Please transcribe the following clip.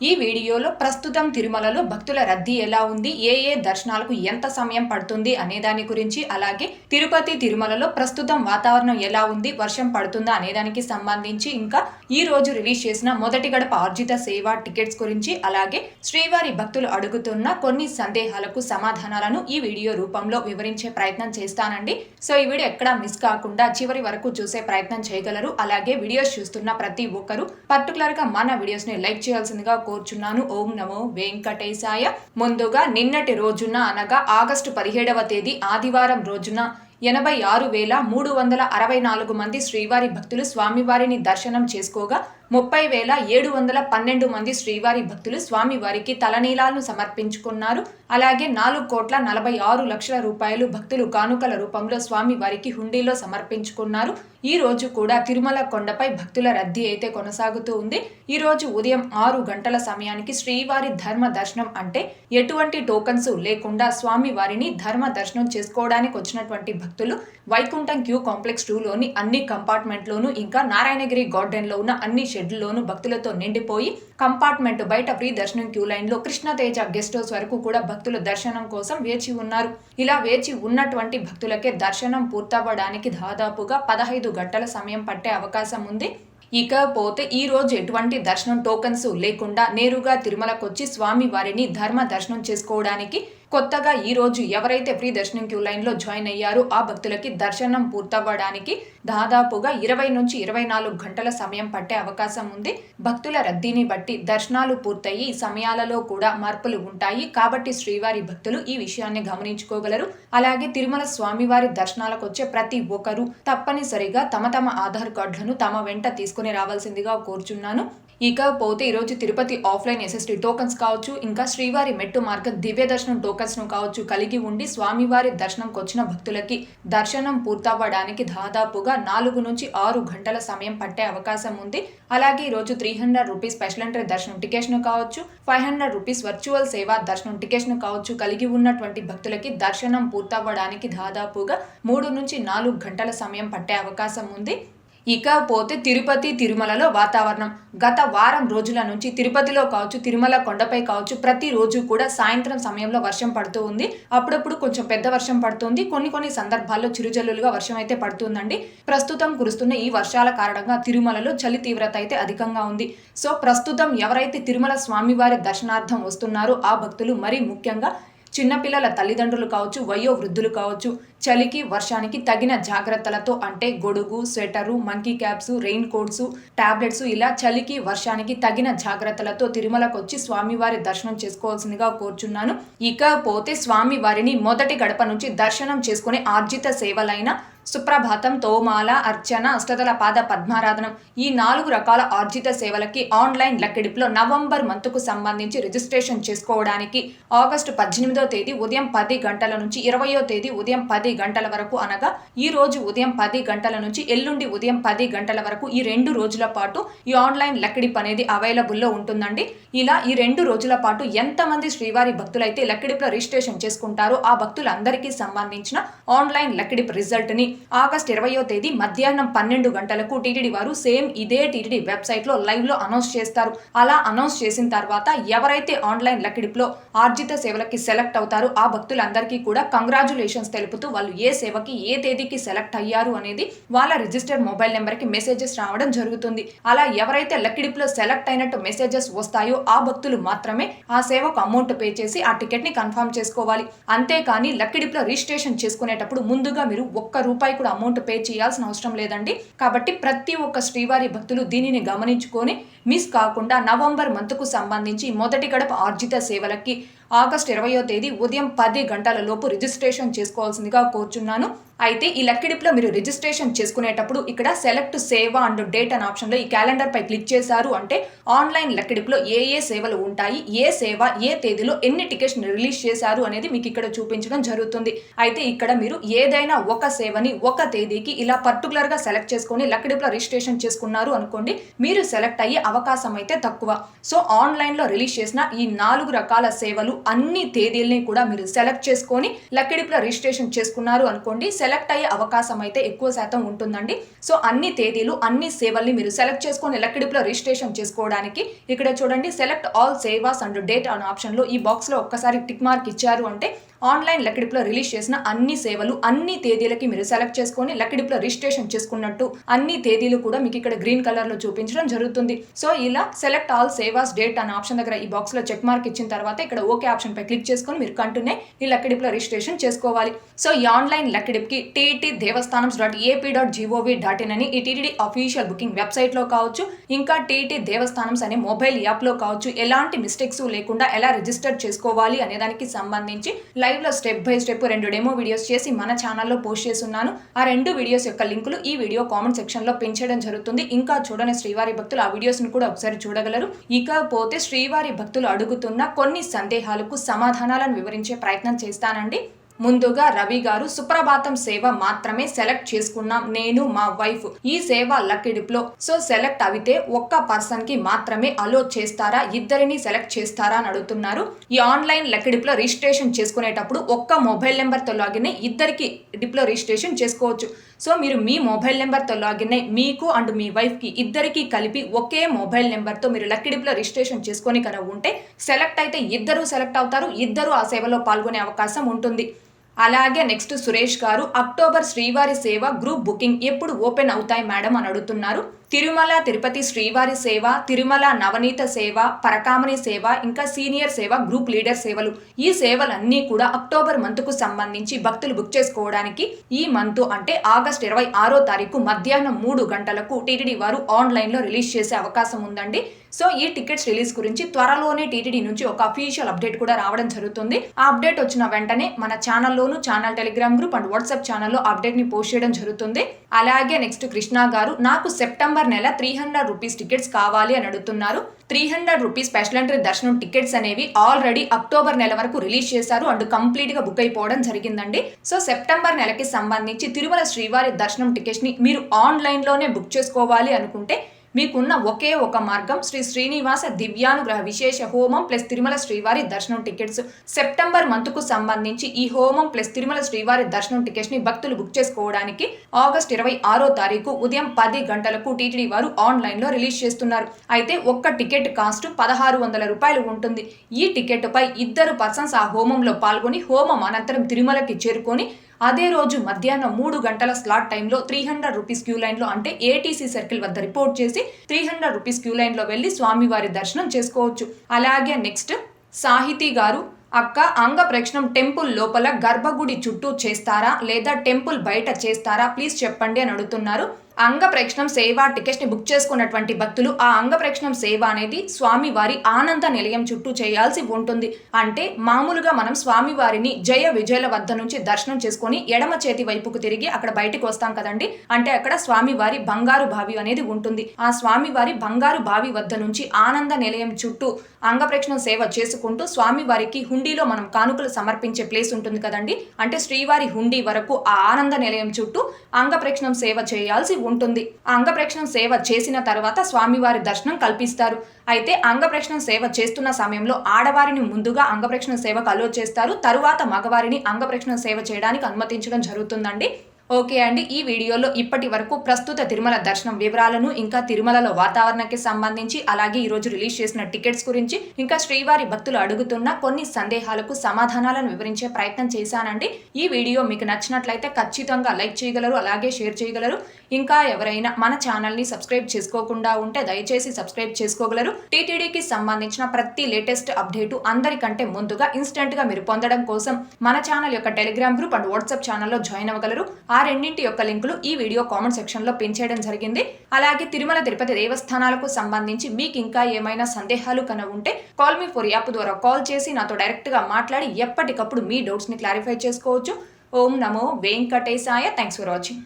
ఈ వీడియోలో ప్రస్తుతం తిరుమలలో భక్తుల రద్దీ ఎలా ఉంది? ఏ ఏ దర్శనాలకు ఎంత సమయం పడుతుంది అనే దాని గురించి అలాగే తిరుపతి తిరుమలలో ప్రస్తుతం వాతావరణం ఎలా ఉంది? వర్షం పడుతుందా అనే దానికి సంబంధించి ఇంకా ఈ రోజు రిలీజ్ చేసిన మొదటి గడప ఆర్జిత సేవ టికెట్స్ గురించి అలాగే శ్రీవారి భక్తులు అడుగుతున్న కొన్ని సందేహాలకు సమాధానాలను ఈ వీడియో రూపంలో వివరించే ప్రయత్నం చేస్తానండి. సో ఈ వీడియో ఎక్కడా మిస్ కాకుండా చివరి వరకు చూసే ప్రయత్నం చేయగలరు. అలాగే వీడియోస్ చూస్తున్న ప్రతి ఒక్కరూ పర్టికులర్గా మన వీడియోస్ని లైక్ చేయాల్సిందిగా కోరుచున్నాను. ఓం నమో వెంకటేశాయ. ముందుగా నిన్నటి రోజున అనగా ఆగస్టు పదిహేడవ తేదీ ఆదివారం రోజున ఎనభై ఆరు వేల మూడు వందల అరవై నాలుగు మంది శ్రీవారి భక్తులు స్వామివారిని దర్శనం చేసుకోగా ముప్పై వేల ఏడు వందల పన్నెండు మంది శ్రీవారి భక్తులు స్వామివారికి తలనీలాలను సమర్పించుకున్నారు. అలాగే నాలుగు కోట్ల నలభై ఆరు లక్షల రూపాయలు భక్తులు కానుకల రూపంలో స్వామివారికి హుండీలో సమర్పించుకున్నారు. ఈ రోజు కూడా తిరుమల కొండపై భక్తుల రద్దీ అయితే కొనసాగుతూ ఉంది. ఈ రోజు ఉదయం ఆరు గంటల సమయానికి శ్రీవారి ధర్మ దర్శనం అంటే ఎటువంటి టోకన్స్ లేకుండా స్వామివారిని ధర్మ దర్శనం చేసుకోవడానికి వచ్చినటువంటి భక్తులు వైకుంఠం క్యూ కాంప్లెక్స్ టూలోని అన్ని కంపార్ట్మెంట్లోనూ ఇంకా నారాయణగిరి గార్డెన్లో ఉన్న అన్ని షెడ్లోనూ భక్తులతో నిండిపోయి కంపార్ట్మెంట్ బయట ఫ్రీ దర్శనం క్యూ లైన్లో కృష్ణతేజ గెస్ట్ హౌస్ వరకు కూడా భక్తులు దర్శనం కోసం వేచి ఉన్నారు. ఇలా వేచి ఉన్నటువంటి భక్తులకే దర్శనం పూర్తవ్వడానికి దాదాపుగా పదహైదు గంటల సమయం పట్టే అవకాశం ఉంది. ఇకపోతే ఈ రోజు ఎటువంటి దర్శనం టోకన్స్ లేకుండా నేరుగా తిరుమలకొచ్చి స్వామి వారిని ధర్మ దర్శనం చేసుకోవడానికి కొత్తగా ఈ రోజు ఎవరైతే ఫ్రీ దర్శనం క్యూ లైన్లో జాయిన్ అయ్యారో ఆ భక్తులకి దర్శనం పూర్తవ్వడానికి దాదాపుగా ఇరవై నుంచి ఇరవై నాలుగు గంటల సమయం పట్టే అవకాశం ఉంది. భక్తుల రద్దీని బట్టి దర్శనాలు పూర్తయి సమయాలలో కూడా మార్పులు ఉంటాయి. కాబట్టి శ్రీవారి భక్తులు ఈ విషయాన్ని గమనించుకోగలరు. అలాగే తిరుమల స్వామివారి దర్శనాలకు వచ్చే ప్రతి ఒక్కరూ తప్పనిసరిగా తమ తమ ఆధార్ కార్డులను తమ వెంట తీసుకుని రావాల్సిందిగా కోరుచున్నాను. ఇకపోతే ఈరోజు తిరుపతి ఆఫ్లైన్ ఎస్ఎస్టీ టోకన్స్ కావచ్చు ఇంకా శ్రీవారి మెట్టు మార్గం దివ్య దర్శనం టోకన్స్ను కావచ్చు కలిగి ఉండి స్వామివారి దర్శనంకి వచ్చిన భక్తులకి దర్శనం పూర్తవ్వడానికి దాదాపుగా నాలుగు నుంచి ఆరు గంటల సమయం పట్టే అవకాశం ఉంది. అలాగే ఈరోజు three hundred rupees special entry దర్శనం టికెట్స్ను కావచ్చు ఫైవ్ హండ్రెడ్ రూపీస్ వర్చువల్ సేవా దర్శనం టికెట్స్ను కావచ్చు కలిగి ఉన్నటువంటి భక్తులకి దర్శనం పూర్తవ్వడానికి దాదాపుగా మూడు నుంచి నాలుగు గంటల సమయం పట్టే అవకాశం ఉంది. ఇకపోతే తిరుపతి తిరుమలలో వాతావరణం. గత వారం రోజుల నుంచి తిరుపతిలో కావచ్చు తిరుమల కొండపై కావచ్చు ప్రతిరోజు కూడా సాయంత్రం సమయంలో వర్షం పడుతూ ఉంది. అప్పుడప్పుడు కొంచెం పెద్ద వర్షం పడుతుంది. కొన్ని కొన్ని సందర్భాల్లో చిరుజల్లులుగా వర్షం అయితే పడుతుందండి. ప్రస్తుతం కురుస్తున్న ఈ వర్షాల కారణంగా తిరుమలలో చలి తీవ్రత అయితే అధికంగా ఉంది. సో ప్రస్తుతం ఎవరైతే తిరుమల స్వామివారి దర్శనార్థం వస్తున్నారో ఆ భక్తులు మరీ ముఖ్యంగా చిన్నపిల్లల తల్లిదండ్రులు కావచ్చు వయో వృద్ధులు కావచ్చు చలికి వర్షానికి తగిన జాగ్రత్తలతో అంటే గొడుగు sweater monkey caps rain coats tablets ఇలా చలికి వర్షానికి తగిన జాగ్రత్తలతో తిరుమలకు వచ్చి స్వామివారి దర్శనం చేసుకోవాల్సిందిగా కోరుచున్నాను. ఇకపోతే స్వామివారిని మొదటి గడప నుంచి దర్శనం చేసుకునే ఆర్జిత సేవలైన సుప్రభాతం తోమాల అర్చన అష్టదల పాద పద్మారాధనం ఈ నాలుగు రకాల ఆర్జిత సేవలకి ఆన్లైన్ లక్కెడిపులో నవంబర్ మంత్కు సంబంధించి రిజిస్ట్రేషన్ చేసుకోవడానికి ఆగస్టు పద్దెనిమిదో తేదీ ఉదయం పది గంటల నుంచి ఇరవయో తేదీ ఉదయం పది గంటల వరకు అనగా ఈ రోజు ఉదయం పది గంటల నుంచి ఎల్లుండి ఉదయం పది గంటల వరకు ఈ రెండు రోజుల పాటు ఈ ఆన్లైన్ లెక్కడిప్ అనేది అవైలబుల్లో ఉంటుందండి. ఇలా ఈ రెండు రోజుల పాటు ఎంతమంది శ్రీవారి భక్తులైతే లెక్కడిప్లో రిజిస్ట్రేషన్ చేసుకుంటారో ఆ భక్తులందరికీ సంబంధించిన ఆన్లైన్ లెక్కడిప్ రిజల్ట్ని ఆగస్ట్ ఇరవయో తేదీ మధ్యాహ్నం పన్నెండు గంటలకు టీటీడీ వారు సేమ్ ఇదే టీటీడీ వెబ్సైట్లో లైవ్లో అనౌన్స్ చేస్తారు. అలా అనౌన్స్ చేసిన తర్వాత ఎవరైతే ఆన్లైన్ లెక్కడిప్లో ఆర్జిత సేవలకి సెలెక్ట్ అవుతారో ఆ భక్తులందరికీ కూడా కంగ్రాచులేషన్స్ తెలుపుతూ వాళ్ళు ఏ సేవకి ఏ తేదీకి సెలెక్ట్ అయ్యారు అనేది వాళ్ళ రిజిస్టర్డ్ మొబైల్ నెంబర్కి మెసేజెస్ రావడం జరుగుతుంది. అలా ఎవరైతే లెక్కడిప్లో సెలెక్ట్ అయినట్టు మెసేజెస్ వస్తాయో ఆ భక్తులు మాత్రమే ఆ సేవకు అమౌంట్ పే చేసి ఆ టికెట్ని కన్ఫర్మ్ చేసుకోవాలి. అంతేకాని లక్కిడిప్లో రిజిస్ట్రేషన్ చేసుకునేటప్పుడు ముందుగా మీరు ఒక్క రూపాయి కూడా అమౌంట్ పే చేయాల్సిన అవసరం లేదండి. కాబట్టి ప్రతి ఒక్క శ్రీవారి భక్తులు దీనిని గమనించుకొని మిస్ కాకుండా నవంబర్ మంత్కు సంబంధించి మొదటి గడప ఆర్జిత సేవలకి ఆగస్ట్ ఇరవయో తేదీ ఉదయం పది గంటల లోపు రిజిస్ట్రేషన్ చేసుకోవాల్సిందిగా కోరుచున్నాను. అయితే ఈ లక్కిడిప్లో మీరు రిజిస్ట్రేషన్ చేసుకునేటప్పుడు ఇక్కడ సెలెక్ట్ సేవ అండ్ డేట్ అనే ఆప్షన్లో ఈ క్యాలెండర్ పై క్లిక్ చేశారు. అంటే ఆన్లైన్ లక్కిడిప్లో ఏ ఏ సేవలు ఉంటాయి ఏ సేవ ఏ తేదీలో ఎన్ని టికెట్స్ రిలీజ్ చేశారు అనేది మీకు ఇక్కడ చూపించడం జరుగుతుంది. అయితే ఇక్కడ మీరు ఏదైనా ఒక సేవని ఒక తేదీకి ఇలా పర్టికులర్గా సెలెక్ట్ చేసుకొని లక్కిడిప్లో రిజిస్ట్రేషన్ చేసుకున్నారు అనుకోండి మీరు సెలెక్ట్ అయ్యి అవకాశం అయితే తక్కువ. సో ఆన్లైన్లో రిలీజ్ చేసిన ఈ నాలుగు రకాల సేవలు అన్ని తేదీల్ని కూడా మీరు సెలెక్ట్ చేసుకొని లక్కిడిప్లో రిజిస్ట్రేషన్ చేసుకున్నారు అనుకోండి సెలెక్ట్ అయ్యే అవకాశం అయితే ఎక్కువ శాతం ఉంటుందండి. సో అన్ని తేదీలు అన్ని సేవల్ని మీరు సెలెక్ట్ చేసుకొని లక్కిడిప్లో రిజిస్ట్రేషన్ చేసుకోవడానికి ఇక్కడ చూడండి select all sevas and date అనే ఆప్షన్లో ఈ బాక్స్లో ఒక్కసారి టిక్ మార్క్ ఇచ్చారు అంటే ఆన్లైన్ లక్కిడిప్లో రిలీజ్ చేసిన అన్ని సేవలు అన్ని తేదీలకి మీరు సెలెక్ట్ చేసుకొని లక్కిడిప్లో రిజిస్ట్రేషన్ చేసుకున్నట్టు అన్ని తేదీలు కూడా మీకు ఇక్కడ గ్రీన్ కలర్లో చూపించడం జరుగుతుంది. సో ఇలా సెలెక్ట్ ఆల్ సేవాస్ డేట్ అనే ఆప్షన్ దగ్గర ఈ బాక్స్లో చెక్ మార్క్ ఇచ్చిన తర్వాత ఇక్కడ ఓకే ఆప్షన్ పై క్లిక్ చేసుకొని మీరు కంటూనే ఈ లక్కిడిప్లో రిజిస్ట్రేషన్ చేసుకోవాలి. సో ఈ online లక్కిడిప్కి TT devasthanam dot AP dot GOV in in అని ఈ టీటీడీ అఫీషియల్ బుకింగ్ వెబ్సైట్లో కావచ్చు ఇంకా టీటీ దేవస్థానం అనే మొబైల్ యాప్లో కావచ్చు ఎలాంటి మిస్టేక్స్ లేకుండా ఎలా రిజిస్టర్ చేసుకోవాలి అనే దానికి సంబంధించి లైవ్ లైవ్లో స్టెప్ బై స్టెప్ రెండు డెమో వీడియోస్ చేసి మన ఛానల్లో పోస్ట్ చేస్తున్నాను. ఆ రెండు వీడియోస్ యొక్క లింకులు ఈ వీడియో కామెంట్ సెక్షన్లో పెంచడం జరుగుతుంది. ఇంకా చూడని శ్రీవారి భక్తులు ఆ వీడియోస్ను కూడా ఒకసారి చూడగలరు. ఇకపోతే శ్రీవారి భక్తులు అడుగుతున్న కొన్ని సందేహాలకు సమాధానాలను వివరించే ప్రయత్నం చేస్తానండి. ముందుగా రవి గారు సుప్రభాతం సేవ మాత్రమే సెలెక్ట్ చేసుకున్నాం. నేను మా వైఫ్ ఈ సేవ లక్కిడిప్లో సో సెలెక్ట్ అవితే ఒక్క పర్సన్కి మాత్రమే అలో చేస్తారా? ఇద్దరిని సెలెక్ట్ చేస్తారా అని అడుగుతున్నారు. ఈ ఆన్లైన్ లక్కిడిప్లో రిజిస్ట్రేషన్ చేసుకునేటప్పుడు ఒక్క మొబైల్ నెంబర్తో లాగిన్ అయ్యి ఇద్దరికి డిప్లో రిజిస్ట్రేషన్ చేసుకోవచ్చు. సో మీరు మీ మొబైల్ నెంబర్తో లాగిన్ అయ్యి మీకు అండ్ మీ వైఫ్కి ఇద్దరికి కలిపి ఒకే మొబైల్ నెంబర్తో మీరు లక్కిడిప్లో రిజిస్ట్రేషన్ చేసుకొని కనుక ఉంటే సెలెక్ట్ అయితే ఇద్దరు సెలెక్ట్ అవుతారు. ఇద్దరు ఆ సేవలో పాల్గొనే అవకాశం ఉంటుంది. అలాగే నెక్స్ట్ సురేష్ గారు October Srivari seva group booking ఎప్పుడు ఓపెన్ అవుతాయి మేడం అని అడుగుతున్నారు. తిరుమల తిరుపతి శ్రీవారి సేవ తిరుమల నవనీత సేవ పరకామణి సేవ ఇంకా సీనియర్ సేవ గ్రూప్ లీడర్ సేవలు. ఈ సేవలన్నీ కూడా అక్టోబర్ మంత్కు సంబంధించి భక్తులు బుక్ చేసుకోవడానికి ఈ మంత్ అంటే ఆగస్ట్ ఇరవై ఆరో తారీఖు మధ్యాహ్నం మూడు గంటలకు టీటీడీ వారు ఆన్లైన్లో రిలీజ్ చేసే అవకాశం ఉందండి. సో ఈ టికెట్స్ రిలీజ్ గురించి త్వరలోనే టీటీడీ నుంచి ఒక అఫీషియల్ అప్డేట్ కూడా రావడం జరుగుతుంది. ఆ అప్డేట్ వచ్చిన వెంటనే మన ఛానల్లోను channel Telegram group and WhatsApp ఛానల్లో అప్డేట్ని పోస్ట్ చేయడం జరుగుతుంది. అలాగే నెక్స్ట్ కృష్ణ గారు నాకు సెప్టెంబర్ నెల త్రీ హండ్రెడ్ రూపీస్ టికెట్స్ కావాలి అని అడుగుతున్నారు. Three hundred rupees special entry దర్శనం టికెట్స్ అనేవి ఆల్రెడీ అక్టోబర్ నెల వరకు రిలీజ్ చేశారు. అండ్ కంప్లీట్గా బుక్ అయిపోవడం జరిగిందండి. సో సెప్టెంబర్ నెలకి సంబంధించి తిరుమల శ్రీవారి దర్శనం టికెట్స్ని మీరు ఆన్లైన్లోనే బుక్ చేసుకోవాలి అనుకుంటే మీకున్న ఒకే ఒక మార్గం శ్రీ శ్రీనివాస దివ్యానుగ్రహ విశేష హోమం ప్లస్ తిరుమల శ్రీవారి దర్శనం టికెట్స్. సెప్టెంబర్ మంత్కు సంబంధించి ఈ హోమం ప్లస్ తిరుమల శ్రీవారి దర్శనం టికెట్స్ని భక్తులు బుక్ చేసుకోవడానికి ఆగస్ట్ ఇరవై ఆరో తారీఖు ఉదయం పది గంటలకు టీటీడీ వారు ఆన్లైన్లో రిలీజ్ చేస్తున్నారు. అయితే ఒక్క టికెట్ కాస్ట్ పదహారు వందల రూపాయలు ఉంటుంది. ఈ టికెట్ పై ఇద్దరు పర్సన్స్ ఆ హోమంలో పాల్గొని హోమం అనంతరం తిరుమలకి చేరుకొని అదే రోజు మధ్యాహ్నం మూడు గంటల స్లాట్ టైంలో త్రీ హండ్రెడ్ రూపీస్ క్యూ లైన్లో అంటే ఏటీసీ సర్కిల్ వద్ద రిపోర్ట్ చేసి త్రీ హండ్రెడ్ రూపీస్ క్యూ లైన్లో వెళ్ళి స్వామివారి దర్శనం చేసుకోవచ్చు. అలాగే నెక్స్ట్ సాహితీ గారు అక్క అంగ ప్రక్షణం టెంపుల్ లోపల గర్భగుడి చుట్టూ చేస్తారా లేదా టెంపుల్ బయట చేస్తారా? ప్లీజ్ చెప్పండి అని అడుగుతున్నారు. అంగ ప్రేక్షణం సేవ టికెట్స్ని బుక్ చేసుకున్నటువంటి భక్తులు ఆ అంగ ప్రేక్షణం సేవ అనేది స్వామి వారి ఆనంద నిలయం చుట్టూ చేయాల్సి ఉంటుంది. అంటే మామూలుగా మనం స్వామి వారిని జయ విజయల వద్ద నుంచి దర్శనం చేసుకొని ఎడమ చేతి వైపుకు తిరిగి అక్కడ బయటకు వస్తాం కదండి. అంటే అక్కడ స్వామి వారి బంగారు బావి అనేది ఉంటుంది. ఆ స్వామి వారి బంగారు బావి వద్ద నుంచి ఆనంద నిలయం చుట్టూ అంగప్రేక్షణం సేవ చేసుకుంటూ స్వామి వారికి హుండీలో మనం కానుకలు సమర్పించే ప్లేస్ ఉంటుంది కదండి. అంటే శ్రీవారి హుండీ వరకు ఆ ఆనంద నిలయం చుట్టూ అంగప్రేక్షణం సేవ చేయాల్సి ఉంటుంది. అంగప్రక్షణం సేవ చేసిన తర్వాత స్వామివారి దర్శనం కల్పిస్తారు. అయితే అంగప్రక్షణం సేవ చేస్తున్న సమయంలో ఆడవారిని ముందుగా అంగప్రక్షణ సేవకు అలో చేస్తారు. తరువాత మగవారిని అంగప్రక్షణ సేవ చేయడానికి అనుమతించడం జరుగుతుందండి. ఓకే అండి ఈ వీడియోలో ఇప్పటి వరకు ప్రస్తుత తిరుమల దర్శనం వివరాలను ఇంకా తిరుమలలో వాతావరణానికి సంబంధించి అలాగే ఈ రోజు రిలీజ్ చేసిన టికెట్స్ గురించి ఇంకా శ్రీవారి భక్తులు అడుగుతున్న కొన్ని సందేహాలకు సమాధానాలను వివరించే ప్రయత్నం చేశానండి. ఈ వీడియో మీకు నచ్చినట్లయితే ఖచ్చితంగా లైక్ చేయగలరు అలాగే షేర్ చేయగలరు. ఇంకా ఎవరైనా మన ఛానల్ని సబ్స్క్రైబ్ చేసుకోకుండా ఉంటే దయచేసి సబ్స్క్రైబ్ చేసుకోగలరు. టీటీడీకి సంబంధించిన ప్రతి లేటెస్ట్ అప్డేటు అందరికంటే ముందుగా ఇన్స్టెంట్గా మీరు పొందడం కోసం మన ఛానల్ యొక్క టెలిగ్రామ్ గ్రూప్ అండ్ వాట్సాప్ ఛానల్లో జాయిన్ అవ్వగలరు. ఆ రెండింటి యొక్క లింకులు ఈ వీడియో కామెంట్ సెక్షన్లో పిన్ పెంచేయడం జరిగింది. అలాగే తిరుమల తిరుపతి దేవస్థానాలకు సంబంధించి మీకు ఇంకా ఏమైనా సందేహాలు కన ఉంటే కాల్ మీ ఫోర్ యాప్ ద్వారా కాల్ చేసి నాతో డైరెక్ట్గా మాట్లాడి ఎప్పటికప్పుడు మీ డౌట్స్ని క్లారిఫై చేసుకోవచ్చు. ఓం నమో వెంకటేశాయ. Thanks for watching